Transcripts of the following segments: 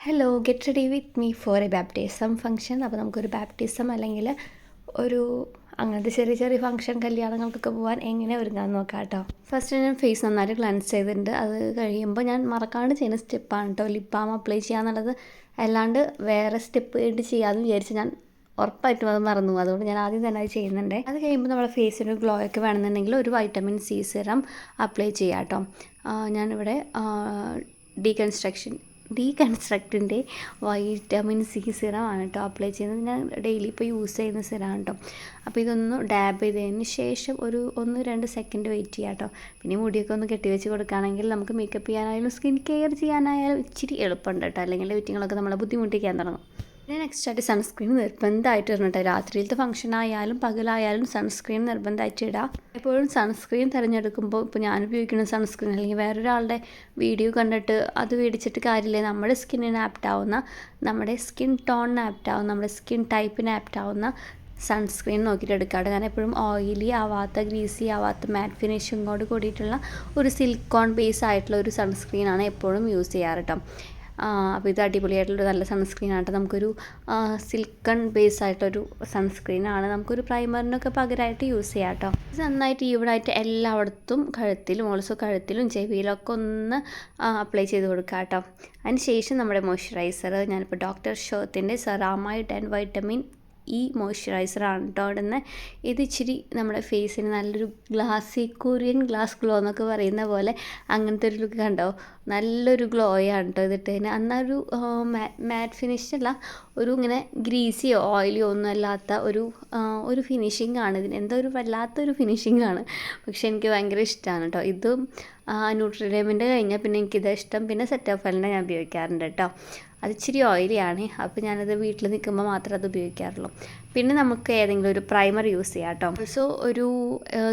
Hello get ready with me for a baptism function അപ്പോൾ നമുക്കൊരു baptism അല്ലെങ്കിൽ ഒരു അങ്ങനത്തെ ചെറിയ ചെറിയ ഫംഗ്ഷൻ കല്യാണങ്ങൾക്കൊക്കെ പോകാൻ എങ്ങനെ ഒരുങ്ങാൻ നോക്കാം കേട്ടോ ഫസ്റ്റ് ഞാൻ ഫേസ് നന്നായിട്ട് ക്ലൻസ് ചെയ്തിട്ടുണ്ട്. അത് കഴിയുമ്പോൾ ഞാൻ മറക്കാണ്ട് ചെയ്യുന്ന സ്റ്റെപ്പാണ് കേട്ടോ ലിപ്പാം അപ്ലൈ ചെയ്യാന്നുള്ളത്. അല്ലാണ്ട് വേറെ സ്റ്റെപ്പ് ആയിട്ട് ചെയ്യാമെന്ന് വിചാരിച്ച് ഞാൻ ഉറപ്പായിട്ടും അത് മറന്നു. അതുകൊണ്ട് ഞാൻ ആദ്യം തന്നെ അത് ചെയ്യുന്നുണ്ട്. അത് കഴിയുമ്പോൾ നമ്മുടെ ഫേസിന് ഗ്ലോ ഒക്കെ വേണമെന്നുണ്ടെങ്കിൽ ഒരു വൈറ്റമിൻ സി സിറം അപ്ലൈ ചെയ്യാം കേട്ടോ ഞാനിവിടെ ഡീകൺസ്ട്രക്ഷൻ ഡീകൺസ്ട്രക്റ്റിന്റെ വൈറ്റമിൻ സി സിറം ആണ് കേട്ടോ അപ്ലൈ ചെയ്യുന്നത്. ഞാൻ ഡെയിലി ഇപ്പോൾ യൂസ് ചെയ്യുന്ന സിറാണ് കേട്ടോ അപ്പോൾ ഇതൊന്ന് ഡാബ് ചെയ്തതിന് ശേഷം ഒരു ഒന്ന് രണ്ട് സെക്കൻഡ് വെയിറ്റ് ചെയ്യാം കേട്ടോ പിന്നെ മുടിയൊക്കെ ഒന്ന് കെട്ടിവെച്ച് കൊടുക്കുകയാണെങ്കിൽ നമുക്ക് മേക്കപ്പ് ചെയ്യാനായാലും സ്കിൻ കെയർ ചെയ്യാനായാലും ഇച്ചിരി എളുപ്പമുണ്ട് കേട്ടോ അല്ലെങ്കിൽ വെറ്റിങ്ങളൊക്കെ നമ്മളെ ബുദ്ധിമുട്ടിക്കാൻ തുടങ്ങും. പിന്നെ നെക്സ്റ്റ് ആയിട്ട് സൺസ്ക്രീൻ നിർബന്ധമായിട്ട് ഇടണം കേട്ടോ രാത്രിയിലത്തെ ഫംഗ്ഷൻ ആയാലും പകലായാലും സൺസ്ക്രീൻ നിർബന്ധമായിട്ട് ഇടാം. എപ്പോഴും സൺസ്ക്രീൻ തിരഞ്ഞെടുക്കുമ്പോൾ ഇപ്പോൾ ഞാൻ ഉപയോഗിക്കുന്ന സൺസ്ക്രീൻ അല്ലെങ്കിൽ വേറൊരാളുടെ വീഡിയോ കണ്ടിട്ട് അത് മേടിച്ചിട്ട് കാര്യമില്ല. നമ്മുടെ സ്കിന്നിന് ആപ്റ്റാവുന്ന നമ്മുടെ സ്കിൻ ടോണിന് ആപ്റ്റാവുന്ന നമ്മുടെ സ്കിൻ ടൈപ്പിന് ആപ്റ്റാവുന്ന സൺസ്ക്രീൻ നോക്കിയിട്ട് എടുക്കാറ് ഞാൻ എപ്പോഴും ഓയിലി ആവാത്ത ഗ്രീസി ആവാത്ത മാറ്റ് ഫിനിഷിങ്ങോട് കൂടിയിട്ടുള്ള ഒരു സിലിക്കോൺ ബേസ് ആയിട്ടുള്ള ഒരു സൺസ്ക്രീനാണ് എപ്പോഴും യൂസ് ചെയ്യാറ് കേട്ടോ അപ്പോൾ ഇത് അടിപൊളിയായിട്ടുള്ളൊരു നല്ല സൺസ്ക്രീൻ ആയിട്ട് നമുക്കൊരു സിൽക്കൺ ബേസ് ആയിട്ടൊരു സൺസ്ക്രീനാണ് നമുക്കൊരു പ്രൈമറിനൊക്കെ പകരമായിട്ട് യൂസ് ചെയ്യാം കേട്ടോ നന്നായിട്ട് ഈവണായിട്ട് എല്ലായിടത്തും കഴുത്തിലും ഓൾസോ കഴുത്തിലും ചെവിയിലൊക്കെ ഒന്ന് അപ്ലൈ ചെയ്ത് കൊടുക്കുക കേട്ടോ അതിന് ശേഷം നമ്മുടെ മോയ്സ്ചറൈസർ ഞാനിപ്പോൾ ഡോക്ടർ ഷോത്തിന്റെ സെറാമൈഡ് ആൻഡ് വൈറ്റമിൻ ഈ മോയ്സ്ചറൈസറാണ് കേട്ടോ ഇടുന്നത് ഇത് ഇച്ചിരി നമ്മുടെ ഫേസിന് നല്ലൊരു ഗ്ലാസി കൊറിയൻ ഗ്ലാസ് ഗ്ലോ എന്നൊക്കെ പറയുന്ന പോലെ അങ്ങനത്തെ ഒരു ലുക്ക് കണ്ടോ? നല്ലൊരു ഗ്ലോയാണ് കേട്ടോ ഇതിട്ട് കഴിഞ്ഞാൽ അന്നൊരു മാറ്റ് ഫിനിഷ് അല്ല ഒരു ഇങ്ങനെ ഗ്രീസിയോ ഓയിലിയോ ഒന്നും അല്ലാത്ത ഒരു ഒരു ഫിനിഷിംഗ് ആണ് ഇതിന്. എന്തോ ഒരു വല്ലാത്തൊരു ഫിനിഷിംഗ് ആണ്. പക്ഷെ എനിക്ക് ഭയങ്കര ഇഷ്ടമാണ് കേട്ടോ ഇതും ന്യൂട്രിഡേമിന്റെ കഴിഞ്ഞാൽ പിന്നെ എനിക്കിത് ഇഷ്ടം. പിന്നെ സെറ്റ് ഓഫ് ഞാൻ ഉപയോഗിക്കാറുണ്ട് കേട്ടോ അത് ഇച്ചിരി ഓയിലിയാണ് അപ്പോൾ ഞാനത് വീട്ടിൽ നിൽക്കുമ്പോൾ മാത്രമേ അത് ഉപയോഗിക്കാറുള്ളൂ. പിന്നെ നമുക്ക് ഏതെങ്കിലും ഒരു പ്രൈമർ യൂസ് ചെയ്യാം കേട്ടോ ഓൾസോ ഒരു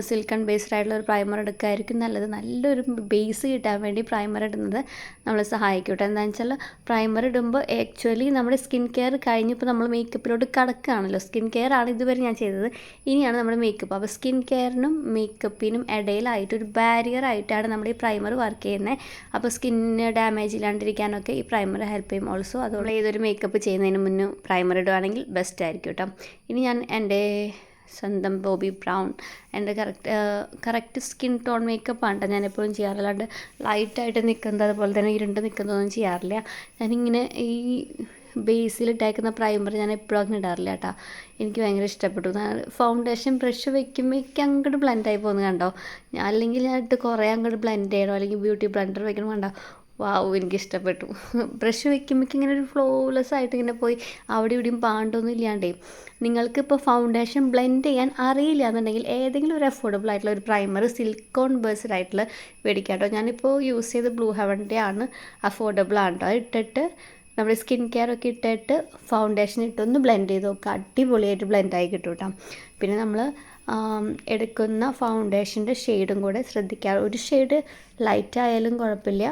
സിൽക്കൺ ബേസ്ഡ് ആയിട്ടുള്ള ഒരു പ്രൈമർ എടുക്കുകയായിരിക്കും നല്ലത്. നല്ലൊരു ബേസ് കിട്ടാൻ വേണ്ടി പ്രൈമർ ഇടുന്നത് നമ്മളെ സഹായിക്കും കേട്ടോ എന്താണെന്ന് വെച്ചാൽ പ്രൈമർ ഇടുമ്പോൾ ആക്ച്വലി നമ്മുടെ സ്കിൻ കെയർ കഴിഞ്ഞിപ്പോൾ നമ്മൾ മേക്കപ്പിലോട്ട് കടക്കുകയാണല്ലോ സ്കിൻ കെയർ ആണ് ഇതുവരെ ഞാൻ ചെയ്തത്. ഇനിയാണ് നമ്മുടെ മേക്കപ്പ് അപ്പോൾ സ്കിൻ കെയറിനും മേക്കപ്പിനും ഇടയിലായിട്ട് ഒരു ബാരിയർ ആയിട്ടാണ് നമ്മുടെ ഈ പ്രൈമർ വർക്ക് ചെയ്യുന്നത് അപ്പോൾ സ്കിന്നിന് ഡാമേജ് ഇല്ലാണ്ടിരിക്കാനൊക്കെ ഈ പ്രൈമർ ഹെൽപ്പ് ചെയ്യും. ഓൾസോ അതുകൊണ്ട് ഏതൊരു മേക്കപ്പ് ചെയ്യുന്നതിന് മുന്നേ പ്രൈമർ ഇടുകയാണെങ്കിൽ ബെസ്റ്റ് ആയിരിക്കും കേട്ടോ ഇനി ഞാൻ എന്റെ സ്വന്തം ബോബി ബ്രൗൺ എന്റെ correct correct skin tone makeup ആണ് ഞാൻ എപ്പോഴും ചെയ്യാറില്ലാണ്ട് ലൈറ്റായിട്ട് നിൽക്കുന്നത് അതുപോലെ തന്നെ ഇരുണ്ട് നിൽക്കുന്നതൊന്നും ചെയ്യാറില്ല. ഞാനിങ്ങനെ ഈ ബേസിൽ ബേസിലിട്ടേക്കുന്ന പ്രൈമർ ഞാൻ എപ്പോഴും അങ്ങനെ ഇടാറില്ല കേട്ടോ. എനിക്ക് ഭയങ്കര ഇഷ്ടപ്പെട്ടു. ഫൗണ്ടേഷൻ ബ്രഷ് വയ്ക്കുമ്പോഴേക്ക് അങ്ങോട്ട് ബ്ലെൻഡായി പോകുന്നത് കണ്ടോ? ഞാൻ അല്ലെങ്കിൽ ഞാൻ കുറേ അങ്ങോട്ട് ബ്ലെൻഡ് ചെയ്യണോ? അല്ലെങ്കിൽ ബ്യൂട്ടി ബ്ലെൻഡർ വയ്ക്കണം കണ്ടോ? വാവ് എനിക്ക് ഇഷ്ടപ്പെട്ടു ബ്രഷ് വയ്ക്കുമ്പോൾ ഇങ്ങനെ ഒരു ഫ്ലോലെസ് ആയിട്ട് ഇങ്ങനെ പോയി അവിടെ ഇവിടെയും പാണ്ടൊന്നും ഇല്ലാണ്ടേ. നിങ്ങൾക്കിപ്പോൾ ഫൗണ്ടേഷൻ ബ്ലെൻഡ് ചെയ്യാൻ അറിയില്ല എന്നുണ്ടെങ്കിൽ ഏതെങ്കിലും ഒരു അഫോർഡബിൾ ആയിട്ടുള്ള ഒരു പ്രൈമർ സിൽക്കോൺ ബേസ്ഡ് ആയിട്ടുള്ള മേടിക്കാം കേട്ടോ ഞാനിപ്പോൾ യൂസ് ചെയ്ത് ബ്ലൂ ഹെവന്റെ ആണ് അഫോർഡബിൾ ആണ് കേട്ടോ ഇട്ടിട്ട് നമ്മുടെ സ്കിൻ കെയർ ഒക്കെ ഇട്ടിട്ട് ഫൗണ്ടേഷൻ ഇട്ടൊന്ന് ബ്ലെൻഡ് ചെയ്ത് നോക്കുക അടിപൊളിയായിട്ട് ബ്ലെൻഡായി കിട്ടും കേട്ടോ പിന്നെ നമ്മൾ എടുക്കുന്ന ഫൗണ്ടേഷന്റെ ഷെയ്ഡും കൂടെ ശ്രദ്ധിക്കുക ഒരു ഷെയ്ഡ് ലൈറ്റ് ആയാലും കുഴപ്പമില്ല.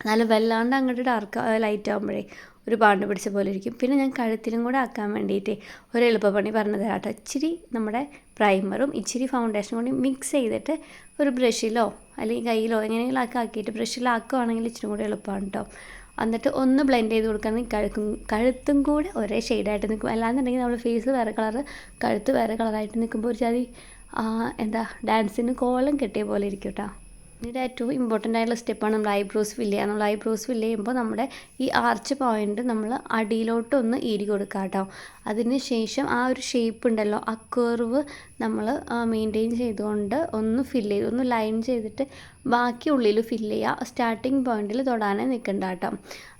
നല്ല വല്ലാണ്ട് അങ്ങോട്ട് ഡാർക്ക് ലൈറ്റ് ആകുമ്പോഴേ ഒരു പാണ്ട് പിടിച്ച പോലെ ഇരിക്കും. പിന്നെ ഞാൻ കഴുത്തിലും കൂടെ ആക്കാൻ വേണ്ടിയിട്ട് ഒരു എളുപ്പപ്പണി പറഞ്ഞു തരാം കേട്ടോ. ഇച്ചിരി നമ്മുടെ പ്രൈമറും ഇച്ചിരി ഫൗണ്ടേഷനും കൂടി മിക്സ് ചെയ്തിട്ട് ഒരു ബ്രഷിലോ അല്ലെങ്കിൽ കയ്യിലോ എങ്ങനെയെങ്കിലും ആക്കി ആക്കിയിട്ട് ബ്രഷിലാക്കുകയാണെങ്കിൽ ഇച്ചിരി കൂടെ എളുപ്പമാണ് കേട്ടോ എന്നിട്ട് ഒന്ന് ബ്ലെൻഡ് ചെയ്ത് കൊടുക്കുകയാണെങ്കിൽ കഴുക്കും കഴുത്തും കൂടെ ഒരേ ഷെയ്ഡായിട്ട് നിൽക്കും. അല്ലാന്നുണ്ടെങ്കിൽ നമ്മുടെ ഫേസ് വേറെ കളർ കഴുത്ത് വേറെ കളറായിട്ട് നിൽക്കുമ്പോൾ ഒരു ചതി എന്താ ഡാൻസിന് കോലം കെട്ടിയ പോലെ ഇരിക്കും കേട്ടോ ഇതിന്റെ ഏറ്റവും ഇമ്പോർട്ടന്റ് ആയിട്ടുള്ള സ്റ്റെപ്പാണ് നമ്മൾ ഐബ്രോസ് ഫില്ല് ചെയ്യുക. നമ്മൾ ഐബ്രോസ് ഫില്ല് ചെയ്യുമ്പോൾ നമ്മുടെ ഈ ആർച്ച് പോയിന്റ് നമ്മൾ അടിയിലോട്ട് ഒന്ന് ഈരി കൊടുക്കുക കേട്ടോ. അതിന് ശേഷം ആ ഒരു ഷേപ്പ് ഉണ്ടല്ലോ ആ കർവ് നമ്മൾ മെയിന്റെയിൻ ചെയ്തുകൊണ്ട് ഒന്ന് ഫില്ല് ചെയ്ത് ഒന്ന് ലൈൻ ചെയ്തിട്ട് ബാക്കി ഉള്ളിൽ ഫില്ല് ചെയ്യുക സ്റ്റാർട്ടിങ് പോയിന്റിൽ തൊടാനേ നിൽക്കണ്ട കേട്ടോ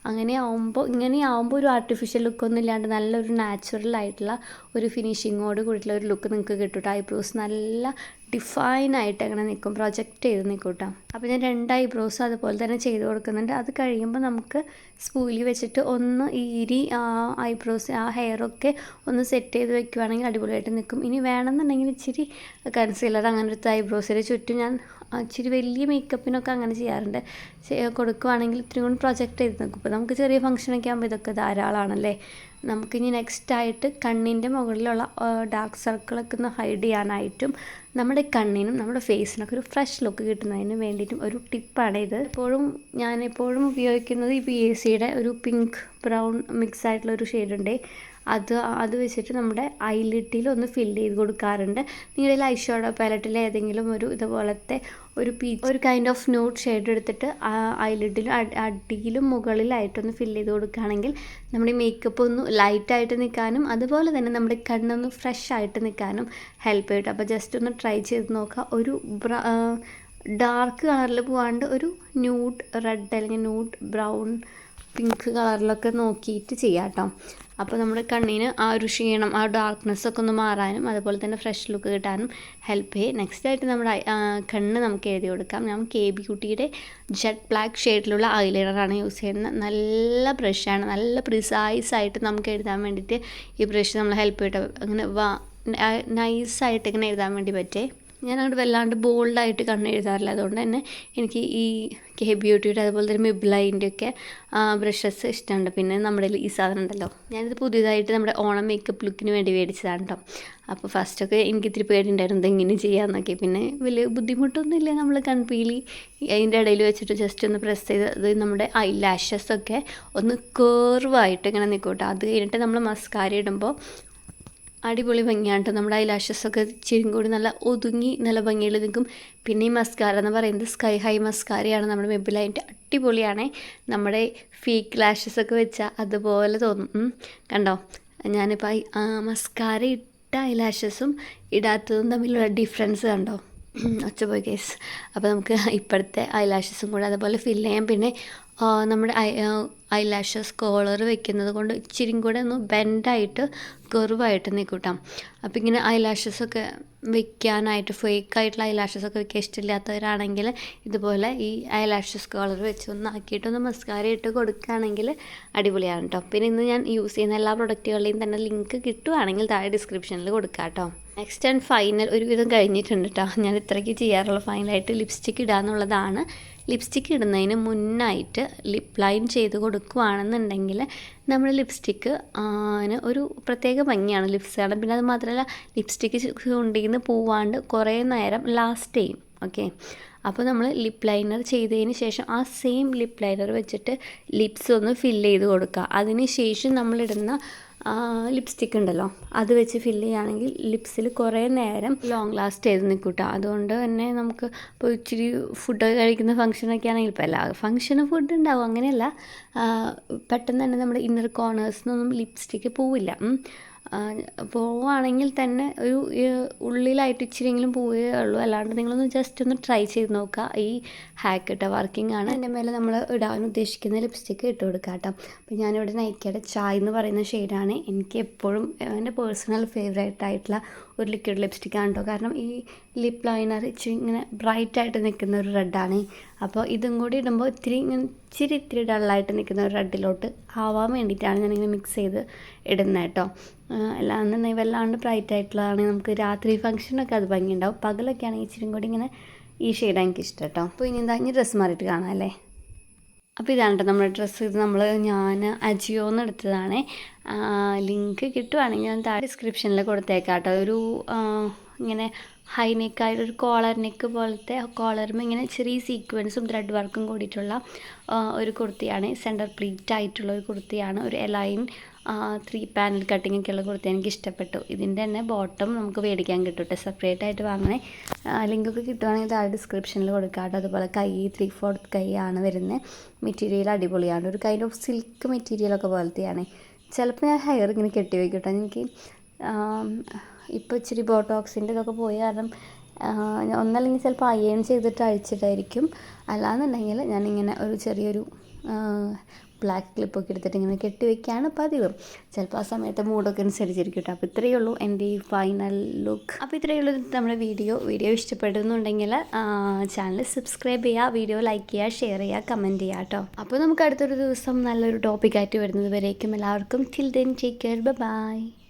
അങ്ങനെ ആവുമ്പോൾ ഇങ്ങനെ ആവുമ്പോൾ ഒരു ആർട്ടിഫിഷ്യൽ ലുക്കൊന്നും ഇല്ലാണ്ട് നല്ലൊരു നാച്ചുറൽ ആയിട്ടുള്ള ഒരു ഫിനിഷിങ്ങോട് കൂടിയിട്ടുള്ള ഒരു ലുക്ക് നിങ്ങൾക്ക് കിട്ടും ഐബ്രോസ് നല്ല ഡിഫൈൻ ആയിട്ട് അങ്ങനെ നിൽക്കും പ്രൊജക്റ്റ് ചെയ്ത് നിൽക്കും കേട്ടോ അപ്പോൾ ഞാൻ രണ്ട് ഐബ്രോസ് അതുപോലെ തന്നെ ചെയ്ത് കൊടുക്കുന്നുണ്ട്. അത് കഴിയുമ്പോൾ നമുക്ക് സ്പൂലി വെച്ചിട്ട് ഒന്ന് ഈരി ആ ഐബ്രോസ് ആ ഹെയറൊക്കെ ഒന്ന് സെറ്റ് ചെയ്ത് വെക്കുവാണെങ്കിൽ അടിപൊളിയായിട്ട് നിൽക്കും. ഇനി വേണമെന്നുണ്ടെങ്കിൽ ഇച്ചിരി കൺസീലർ അങ്ങനത്തെ ഐബ്രോസിന് ചുറ്റും ഞാൻ ഇച്ചിരി വലിയ മേക്കപ്പിനൊക്കെ അങ്ങനെ ചെയ്യാറുണ്ട്. കൊടുക്കുവാണെങ്കിൽ ഇത്രയും കൂടി പ്രൊജക്റ്റ് ചെയ്ത് നിൽക്കും. ഇപ്പോൾ നമുക്ക് ചെറിയ ഫംഗ്ഷനൊക്കെ ആകുമ്പോൾ ഇതൊക്കെ ധാരാളമാണല്ലേ നമുക്കിനി നെക്സ്റ്റ് ആയിട്ട് കണ്ണിന്റെ മുകളിലുള്ള ഡാർക്ക് സർക്കിളൊക്കെ ഒന്ന് ഹൈഡ് ചെയ്യാനായിട്ടും നമ്മുടെ കണ്ണിനും നമ്മുടെ ഫേസിനൊക്കെ ഒരു ഫ്രഷ് ലുക്ക് കിട്ടുന്നതിന് വേണ്ടിയിട്ടും ഒരു ടിപ്പാണ് ഇത്. എപ്പോഴും ഞാൻ എപ്പോഴും ഉപയോഗിക്കുന്നത് ഈ പി എ സിയുടെ ഒരു പിങ്ക് ബ്രൗൺ മിക്സ് ആയിട്ടുള്ള ഒരു ഷെയ്ഡുണ്ട് അത് അത് വെച്ചിട്ട് നമ്മുടെ ഐലിട്ടിയിൽ ഒന്ന് ഫിൽ ചെയ്ത് കൊടുക്കാറുണ്ട്. നിങ്ങളുടെ ഐ ഷോഡോ പാലറ്റിൽ ഏതെങ്കിലും ഒരു ഇതുപോലത്തെ ഒരു പീ ഒരു കൈൻഡ് ഓഫ് ന്യൂഡ് ഷെയ്ഡ് എടുത്തിട്ട് ഐലിഡിലും അടിയിലും മുകളിലായിട്ടൊന്ന് ഫിൽ ചെയ്ത് കൊടുക്കുകയാണെങ്കിൽ നമ്മുടെ മേക്കപ്പ് ഒന്ന് ലൈറ്റായിട്ട് നിൽക്കാനും അതുപോലെ തന്നെ നമ്മുടെ കണ്ണൊന്ന് ഫ്രഷ് ആയിട്ട് നിൽക്കാനും ഹെൽപ്പ് ചെയ്യും അപ്പോൾ ജസ്റ്റ് ഒന്ന് ട്രൈ ചെയ്ത് നോക്കുക. ഒരു ബ്ര ഡാർക്ക് കളറിൽ പോകാണ്ട് ഒരു ന്യൂഡ് റെഡ് അല്ലെങ്കിൽ ന്യൂഡ് ബ്രൗൺ പിങ്ക് കളറിലൊക്കെ നോക്കിയിട്ട് ചെയ്യാം കേട്ടോ അപ്പോൾ നമ്മുടെ കണ്ണിന് ആ ഒരു ക്ഷീണം ആ ഡാർക്ക്നെസ് ഒക്കെ ഒന്ന് മാറാനും അതുപോലെ തന്നെ ഫ്രഷ് ലുക്ക് കിട്ടാനും ഹെൽപ്പ് ചെയ്യും. നെക്സ്റ്റ് ആയിട്ട് നമ്മുടെ കണ്ണ് നമുക്ക് എഴുതി കൊടുക്കാം. ഞാൻ കെ ബി കുട്ടിയുടെ ജെറ്റ് ബ്ലാക്ക് ഷെയ്ഡിലുള്ള ഐലൈനറാണ് യൂസ് ചെയ്യുന്നത്. നല്ല ബ്രഷാണ് നല്ല പ്രിസൈസ് ആയിട്ട് നമുക്ക് എഴുതാൻ വേണ്ടിയിട്ട് ഈ ബ്രഷ് നമ്മൾ ഹെൽപ്പ് ചെയ്തിട്ട് അങ്ങനെ വാ നൈസായിട്ട് ഇങ്ങനെ എഴുതാൻ വേണ്ടി പറ്റേ. ഞാൻ അങ്ങോട്ട് വല്ലാണ്ട് ബോൾഡായിട്ട് കണ്ണ് എഴുതാറില്ല അതുകൊണ്ട് തന്നെ എനിക്ക് ഈ കെ ബ്യൂട്ടിയുടെ അതുപോലെ തന്നെ മിബ്ലൈന്റെ ഒക്കെ ബ്രഷസ് ഇഷ്ടമുണ്ട് പിന്നെ നമ്മുടെ ഈ സാധനം ഉണ്ടല്ലോ. ഞാനിത് പുതിയതായിട്ട് നമ്മുടെ ഓണം മേക്കപ്പ് ലുക്കിന് വേണ്ടി മേടിച്ചതാണ് കേട്ടോ അപ്പോൾ ഫസ്റ്റൊക്കെ എനിക്ക് ഇത്തിരി പേടിയുണ്ടായിരുന്നു എങ്ങനെ ചെയ്യാമെന്നൊക്കെ പിന്നെ വലിയ ബുദ്ധിമുട്ടൊന്നുമില്ല. നമ്മൾ കൺപീലി അതിന്റെ ഇടയിൽ വെച്ചിട്ട് ജസ്റ്റ് ഒന്ന് പ്രസ് ചെയ്ത് അത് നമ്മുടെ ഐ ലാഷസൊക്കെ ഒന്ന് കേർവായിട്ട് ഇങ്ങനെ നിൽക്കും കേട്ടോ അത് കഴിഞ്ഞിട്ട് നമ്മൾ മസ്കാര ഇടുമ്പോൾ അടിപൊളി ഭംഗിയാണ് നമ്മുടെ ഐലാഷസൊക്കെ ചിരും കൂടി നല്ല ഒതുങ്ങി നല്ല ഭംഗിയിൽ നിൽക്കും. പിന്നെ ഈ മസ്കാര എന്ന് പറയുന്നത് സ്കൈ ഹൈ മസ്കാരയാണ് നമ്മുടെ മെബിലൈന്റെ അടിപൊളിയാണ്. നമ്മുടെ ഫീക്ക് ലാഷസ് ഒക്കെ വെച്ചാൽ അതുപോലെ തോന്നും. കണ്ടോ? ഞാനിപ്പോൾ മസ്കാര ഇട്ട ഐലാഷസും ഇടാത്തതും തമ്മിലുള്ള ഡിഫറൻസ് കണ്ടോ? ഒച്ചപോയി കേസ് അപ്പോൾ നമുക്ക് ഇപ്പോഴത്തെ ഐലാഷസും കൂടെ അതുപോലെ ഫില്ല് ചെയ്യാം. പിന്നെ നമ്മുടെ ഐ ഐ ലാഷസ് കോളർ വെക്കുന്നത് കൊണ്ട് ഇച്ചിരി കൂടെ ഒന്ന് ബെൻഡായിട്ട് കെർവായിട്ട് നിൽക്കൂട്ടാം. അപ്പോൾ ഇങ്ങനെ ഐ ലാഷസൊക്കെ വെക്കാനായിട്ട് ഫേക്കായിട്ടുള്ള ലാഷസൊക്കെ വെക്കാൻ ഇഷ്ടമില്ലാത്തവരാണെങ്കിൽ ഇതുപോലെ ഈ ഐ ലാഷസ് കോളർ വെച്ച് ഒന്ന് ആക്കിയിട്ട് ഒന്ന് മസ്കാര ഇട്ട് കൊടുക്കുകയാണെങ്കിൽ അടിപൊളിയാണ് കേട്ടോ പിന്നെ ഇന്ന് ഞാൻ യൂസ് ചെയ്യുന്ന എല്ലാ പ്രൊഡക്റ്റുകളുടെയും തന്നെ ലിങ്ക് കിട്ടുവാണെങ്കിൽ താഴെ ഡിസ്ക്രിപ്ഷനിൽ കൊടുക്കാം കേട്ടോ നെക്സ്റ്റ് ആൻഡ് ഫൈനൽ ഒരുവിധം കഴിഞ്ഞിട്ടുണ്ട് കേട്ടോ ഞാൻ ഇത്രയ്ക്ക് ചെയ്യാറുള്ള. ഫൈനലായിട്ട് ലിപ്സ്റ്റിക്ക് ഇടുക എന്നുള്ളതാണ് ലിപ്സ്റ്റിക്ക് ഇടുന്നതിന് മുന്നായിട്ട് ലിപ് ലൈൻ ചെയ്ത് കൊടുക്കുകയാണെന്നുണ്ടെങ്കിൽ നമ്മൾ ലിപ്സ്റ്റിക്ക് ഒരു പ്രത്യേക ഭംഗിയാണ് ലിപ്സ് കാരണം പിന്നെ അത് മാത്രമല്ല ലിപ്സ്റ്റിക്ക് ചുണ്ടിന്ന് പോവാണ്ട് കുറേ നേരം ലാസ്റ്റ് ചെയ്യും. ഓക്കെ അപ്പോൾ നമ്മൾ ലിപ് ലൈനർ ചെയ്തതിന് ശേഷം ആ സെയിം ലിപ് ലൈനർ വെച്ചിട്ട് ലിപ്സ് ഒന്ന് ഫില്ല് ചെയ്ത് കൊടുക്കുക. അതിന് ശേഷം നമ്മളിടുന്ന ലിപ്സ്റ്റിക് ഉണ്ടല്ലോ. അത് വെച്ച് ഫില്ല് ചെയ്യുകയാണെങ്കിൽ ലിപ്സിൽ കുറേ നേരം ലോങ് ലാസ്റ്റ് ചെയ്ത് നിൽക്കൂട്ടോ അതുകൊണ്ട് തന്നെ നമുക്ക് ഇപ്പോൾ ഇച്ചിരി ഫുഡൊക്കെ കഴിക്കുന്ന ഫംഗ്ഷനൊക്കെ ആണെങ്കിൽ ഇപ്പോൾ എല്ലാ ഫംഗ്ഷന് ഫുഡ് ഉണ്ടാവും. അങ്ങനെയല്ല. പെട്ടെന്ന് തന്നെ നമ്മുടെ ഇന്നർ കോർണേഴ്സിനൊന്നും ലിപ്സ്റ്റിക്ക് പോവില്ല. പോവുകയാണെങ്കിൽ തന്നെ ഒരു ഉള്ളിലായിട്ട് ഇച്ചിരിയെങ്കിലും പോവുകയേ ഉള്ളൂ. അല്ലാണ്ട് നിങ്ങളൊന്ന് ജസ്റ്റ് ഒന്ന് ട്രൈ ചെയ്ത് നോക്കുക ഈ ഹാക്ക് ഇട്ട വർക്കിംഗ് ആണ്. അതിന്റെ മേലെ നമ്മൾ ഇടാൻ ഉദ്ദേശിക്കുന്ന ലിപ്സ്റ്റിക്ക് ഇട്ട് കൊടുക്കുക കേട്ടോ അപ്പോൾ ഞാനിവിടെ നൈക്കയുടെ ചായ എന്ന് പറയുന്ന ഷെയ്ഡാണ് എനിക്ക് എപ്പോഴും എന്റെ പേഴ്സണൽ ഫേവറേറ്റ് ആയിട്ടുള്ള ഒരു ലിക്വിഡ് ലിപ്സ്റ്റിക്കാണ് കേട്ടോ കാരണം ഈ ലിപ് ലൈനർ ഇച്ചിരി ഇങ്ങനെ ബ്രൈറ്റ് ആയിട്ട് നിൽക്കുന്ന ഒരു റെഡാണ് അപ്പോൾ ഇതും കൂടി ഇടുമ്പോൾ ഇത്തിരി ഇങ്ങനെ ഇച്ചിരി ഇത്തിരി ഡള്ളായിട്ട് നിൽക്കുന്ന ഒരു റെഡിലോട്ട് ആവാൻ വേണ്ടിയിട്ടാണ് ഞാനിങ്ങനെ മിക്സ് ചെയ്ത് ഇടുന്നത് കേട്ടോ. അല്ലാന്നുണ്ടെങ്കിൽ വല്ലാണ്ട് ബ്രൈറ്റ് ആയിട്ടുള്ളതാണെങ്കിൽ നമുക്ക് രാത്രി ഫംഗ്ഷനൊക്കെ അത് ഭംഗിയുണ്ടാവും. പകലൊക്കെ ആണെങ്കിൽ ഇച്ചിരി കൂടി ഇങ്ങനെ ഈ ഷെയ്ഡ് എനിക്ക് ഇഷ്ടം കേട്ടോ. അപ്പോൾ ഇനി എന്താ ഇനി ഡ്രസ്സ് മാറിയിട്ട് കാണാം അല്ലേ? അപ്പോൾ ഇതാണ് കേട്ടോ നമ്മുടെ ഡ്രസ്സ് ഇത് നമ്മൾ ഞാൻ അജിയോന്ന് എടുത്തതാണ്. ലിങ്ക് കിട്ടുവാണെങ്കിൽ ഞാൻ താഴെ ഡിസ്ക്രിപ്ഷനിൽ കൊടുത്തേക്കാം കേട്ടോ. ഒരു ഇങ്ങനെ ഹൈ നെക്കായിട്ട് ഒരു കോളർ നെക്ക് പോലത്തെ കോളറും ഇങ്ങനെ ചെറിയ സീക്വൻസും ത്രെഡ് വർക്കും കൂടിയിട്ടുള്ള ഒരു കുർത്തിയാണ്. സെന്റർ പ്ലീറ്റ് ആയിട്ടുള്ള ഒരു കുർത്തിയാണ്. ഒരു എലൈൻ ത്രീ പാനൽ കട്ടിങ് ഉള്ള കുർത്തി എനിക്ക് ഇഷ്ടപ്പെട്ടു. ഇതിന്റെ തന്നെ ബോട്ടം നമുക്ക് മേടിക്കാൻ കിട്ടും സെപ്പറേറ്റ് ആയിട്ട് വാങ്ങണേ. ലിങ്കൊക്കെ കിട്ടുവാണെങ്കിൽ താഴെ ഡിസ്ക്രിപ്ഷനിൽ കൊടുക്കാം അതുപോലെ കൈ ത്രീ ഫോർത്ത് കൈയാണ് വരുന്നത്. മെറ്റീരിയൽ അടിപൊളിയാണ്. ഒരു കൈൻഡ് ഓഫ് സിൽക്ക് മെറ്റീരിയലൊക്കെ പോലത്തെയാണ്. ചിലപ്പോൾ ഞാൻ ഹെയർ ഇങ്ങനെ കെട്ടി വയ്ക്കട്ടെ എനിക്ക് ഇപ്പോൾ ഇച്ചിരി ബോട്ടോക്സിന്റെ ഇതൊക്കെ പോയി കാരണം ഒന്നല്ലെങ്കിൽ ചിലപ്പോൾ അയേൺ ചെയ്തിട്ട് അഴിച്ചിട്ടായിരിക്കും. അല്ലാന്നുണ്ടെങ്കിൽ ഞാനിങ്ങനെ ഒരു ചെറിയൊരു ബ്ലാക്ക് ക്ലിപ്പൊക്കെ എടുത്തിട്ട് ഇങ്ങനെ കെട്ടി വെക്കുകയാണ് പതിവ്. ചിലപ്പോൾ ആ സമയത്ത് മൂഡൊക്കെ അനുസരിച്ചിരിക്കും കേട്ടോ അപ്പോൾ ഇത്രയേ ഉള്ളൂ എന്റെ ഈ ഫൈനൽ ലുക്ക് അപ്പോൾ ഇത്രയേ ഉള്ളൂ നമ്മുടെ വീഡിയോ വീഡിയോ ഇഷ്ടപ്പെടുന്നുണ്ടെങ്കിൽ ചാനൽ സബ്സ്ക്രൈബ് ചെയ്യുക വീഡിയോ ലൈക്ക് ചെയ്യുക ഷെയർ ചെയ്യുക കമന്റ് ചെയ്യുക കേട്ടോ അപ്പോൾ നമുക്ക് അടുത്തൊരു ദിവസം നല്ലൊരു ടോപ്പിക്കായിട്ട് വരുന്നത് വരേക്കും. എല്ലാവർക്കും till then take care bye